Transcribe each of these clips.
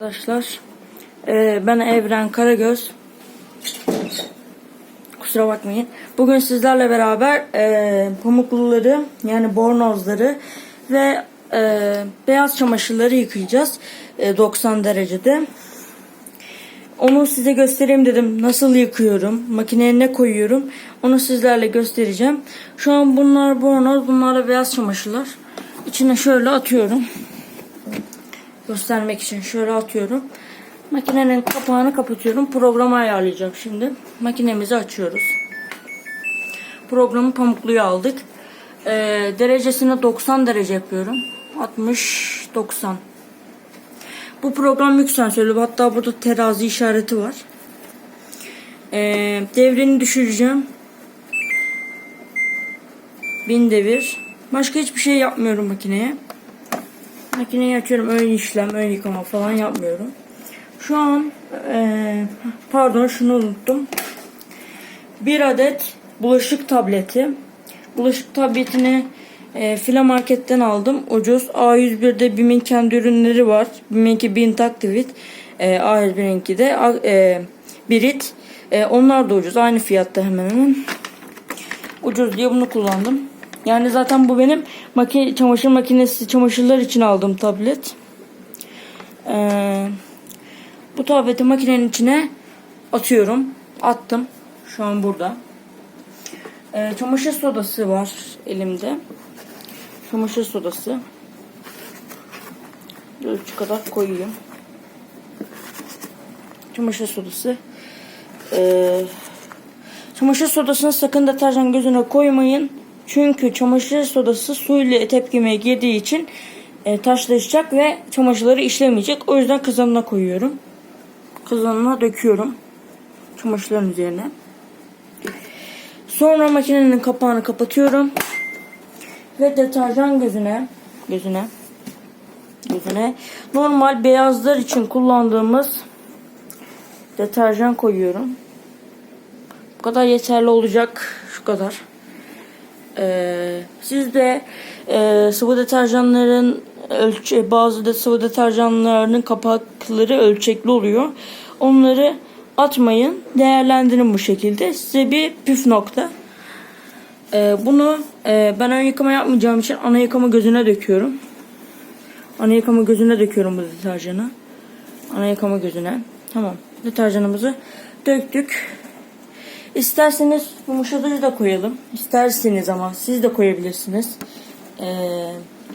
Arkadaşlar eee, ben Evren Karagöz Kusura bakmayın. Bugün sizlerle beraber eee pamukluları yani bornozları ve eee, beyaz çamaşırları yıkayacağız. Eee, 90 derecede. Onu size göstereyim dedim. Nasıl yıkıyorum, makineye ne koyuyorum onu sizlerle göstereceğim. Şu an bunlar bornoz, bunlar da beyaz çamaşırlar. İçine şöyle atıyorum göstermek için şöyle atıyorum. Makinenin kapağını kapatıyorum. Programı ayarlayacağım şimdi. Makinemizi açıyoruz. Programı pamukluya aldık. Ee, derecesini 90 derece yapıyorum. 60 90. Bu program yük sensörlü. Hatta burada terazi işareti var. Ee, devrini düşüreceğim. 1000 devir. Başka hiçbir şey yapmıyorum makineye. Makineyi açıyorum ön işlem, ön yıkama falan yapmıyorum. Şu an eee, pardon şunu unuttum. Bir adet bulaşık tableti. Bulaşık tabletini eee fila marketten aldım. Ucuz. A101'de BİM'in kendi ürünleri var. BİM'inki Bint Activit. Eee A101'inki de eee Birit. Eee, onlar da ucuz. Aynı fiyatta hemen hemen. Ucuz diye bunu kullandım. Yani zaten bu benim makine, çamaşır makinesi çamaşırlar için aldığım tablet. Ee, bu tableti makinenin içine atıyorum. Attım. Şu an burada. Ee, çamaşır sodası var elimde. Çamaşır sodası. Ölçü kadar koyayım. Çamaşır sodası. Ee, Çamaşır sodasını sakın deterjan gözüne koymayın. Çünkü çamaşır sodası suyla tepkimeye girdiği için e, taşlaşacak ve çamaşırları işlemeyecek. O yüzden kazanına koyuyorum. Kazanına döküyorum. Çamaşırların üzerine. Sonra makinenin kapağını kapatıyorum. Ve deterjan gözüne gözüne gözüne normal beyazlar için kullandığımız deterjan koyuyorum. Bu kadar yeterli olacak. Şu kadar. Ee, siz de e, sıvı deterjanların ölçü, bazı da sıvı deterjanlarının kapakları ölçekli oluyor. Onları atmayın. Değerlendirin bu şekilde. Size bir püf nokta. Ee, bunu e, ben ön yıkama yapmayacağım için ana yıkama gözüne döküyorum. Ana yıkama gözüne döküyorum bu deterjanı. Ana yıkama gözüne. Tamam. Deterjanımızı döktük. İsterseniz yumuşatıcı da koyalım. İsterseniz ama siz de koyabilirsiniz. Ee,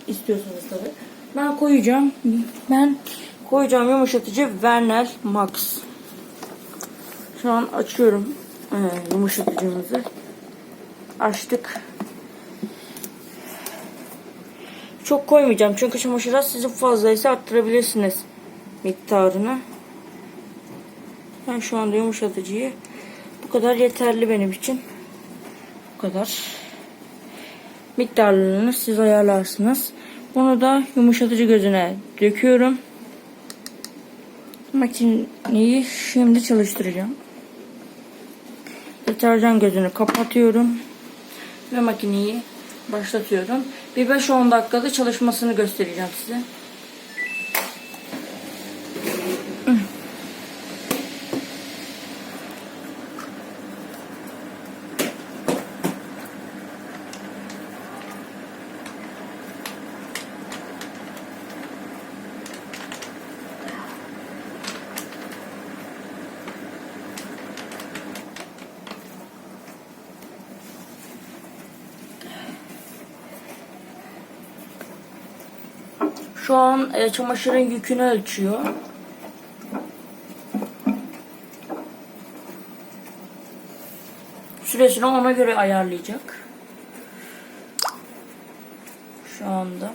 istiyorsanız tabii. Ben koyacağım. Ben koyacağım yumuşatıcı Vernel Max. Şu an açıyorum ee, yumuşatıcımızı. Açtık. Çok koymayacağım çünkü çamaşıra sizin fazlaysa arttırabilirsiniz miktarını. Ben şu anda yumuşatıcıyı bu kadar yeterli benim için. Bu kadar. Miktarlarını siz ayarlarsınız. Bunu da yumuşatıcı gözüne döküyorum. Makineyi şimdi çalıştıracağım. Deterjan gözünü kapatıyorum. Ve makineyi başlatıyorum. Bir 5-10 dakikada çalışmasını göstereceğim size. Şu an e, çamaşırın yükünü ölçüyor. Süresini ona göre ayarlayacak. Şu anda.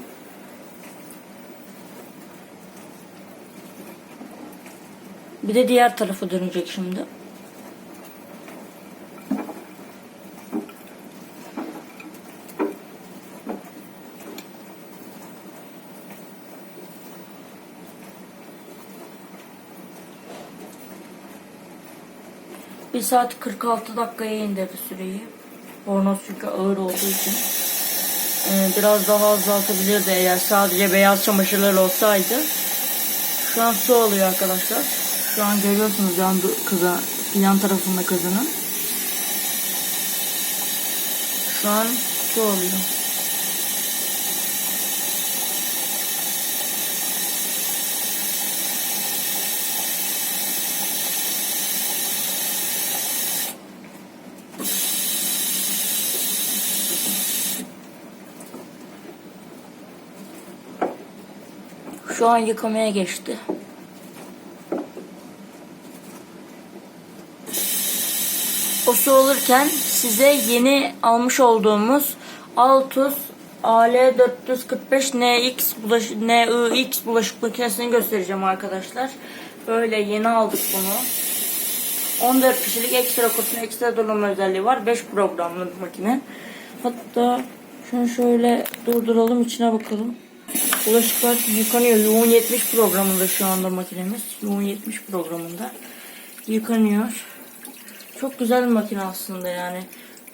Bir de diğer tarafı dönecek şimdi. Bir saat 46 dakikaya indirdi süreyi. Bornoz çünkü ağır olduğu için. Ee, biraz daha azaltabilirdi eğer sadece beyaz çamaşırlar olsaydı. Şu an su alıyor arkadaşlar. Şu an görüyorsunuz yan, kıza, yan tarafında kızının. Şu an su alıyor. Şu an yıkamaya geçti. O su olurken size yeni almış olduğumuz Altus AL445NX bulaş NIX bulaşık makinesini göstereceğim arkadaşlar. Böyle yeni aldık bunu. 14 kişilik ekstra kutusunda ekstra dolama özelliği var. 5 programlı makine. Hatta şunu şöyle durduralım içine bakalım. Bulaşıklar yıkanıyor. Yoğun 70 programında şu anda makinemiz. Yoğun 70 programında yıkanıyor. Çok güzel bir makine aslında yani.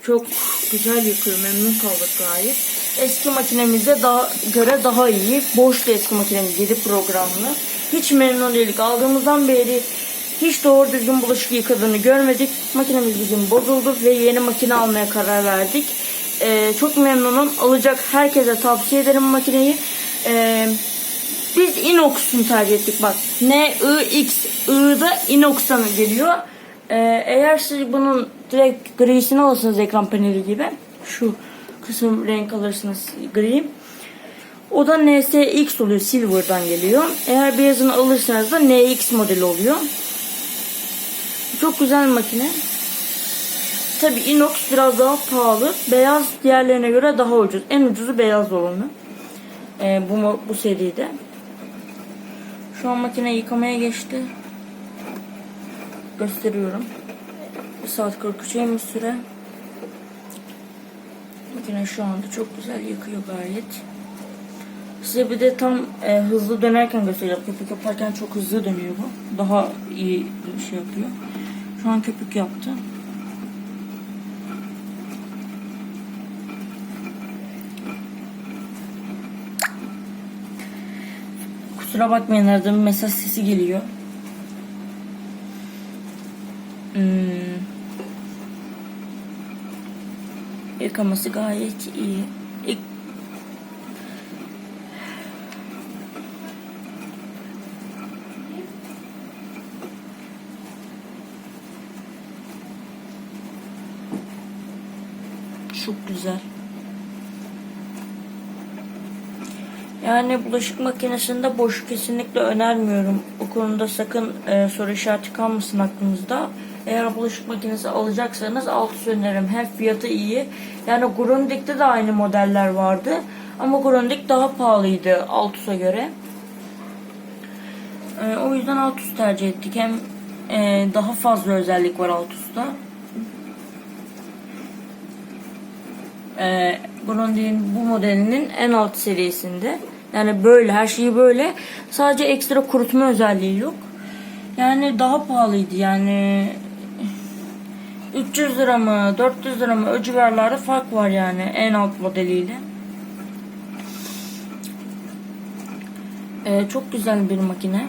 Çok güzel yıkıyor. Memnun kaldık gayet. Eski makinemizde daha göre daha iyi. Boştu eski makinemiz 7 programlı. Hiç memnun değildik. Aldığımızdan beri hiç doğru düzgün bulaşık yıkadığını görmedik. Makinemiz bir gün bozuldu ve yeni makine almaya karar verdik. Ee, çok memnunum. Alacak herkese tavsiye ederim makineyi. Ee, biz inox'unu tercih ettik bak. N, I, X. I'da inox'tan geliyor. Ee, eğer siz bunun direkt grisini alırsanız ekran paneli gibi. Şu kısım renk alırsınız gri. O da NSX oluyor. Silver'dan geliyor. Eğer beyazını alırsanız da NX modeli oluyor. Çok güzel bir makine. Tabi inox biraz daha pahalı. Beyaz diğerlerine göre daha ucuz. En ucuzu beyaz olanı. Ee, bu, bu seride. Şu an makine yıkamaya geçti. Gösteriyorum. 1 saat 43'eymiş süre. Makine şu anda çok güzel yıkıyor gayet. Size bir de tam e, hızlı dönerken göstereceğim. Köpük yaparken çok hızlı dönüyor bu. Daha iyi şey yapıyor. Şu an köpük yaptı. Kusura bakmayın arada bir mesaj sesi geliyor. Hmm. Yıkaması gayet iyi. İlk Çok güzel. Yani bulaşık makinesinde boş kesinlikle önermiyorum. O konuda sakın e, soru işareti kalmasın aklınızda. Eğer bulaşık makinesi alacaksanız alt öneririm. Hem fiyatı iyi. Yani Grundig'de de aynı modeller vardı. Ama Grundig daha pahalıydı Altus'a göre. E, o yüzden Altus tercih ettik. Hem e, daha fazla özellik var Altus'ta. e, Grundig'in bu modelinin en alt serisinde. Yani böyle her şeyi böyle. Sadece ekstra kurutma özelliği yok. Yani daha pahalıydı yani 300 lira mı 400 lira mı o civarlarda fark var yani en alt modeliyle. Ee, çok güzel bir makine.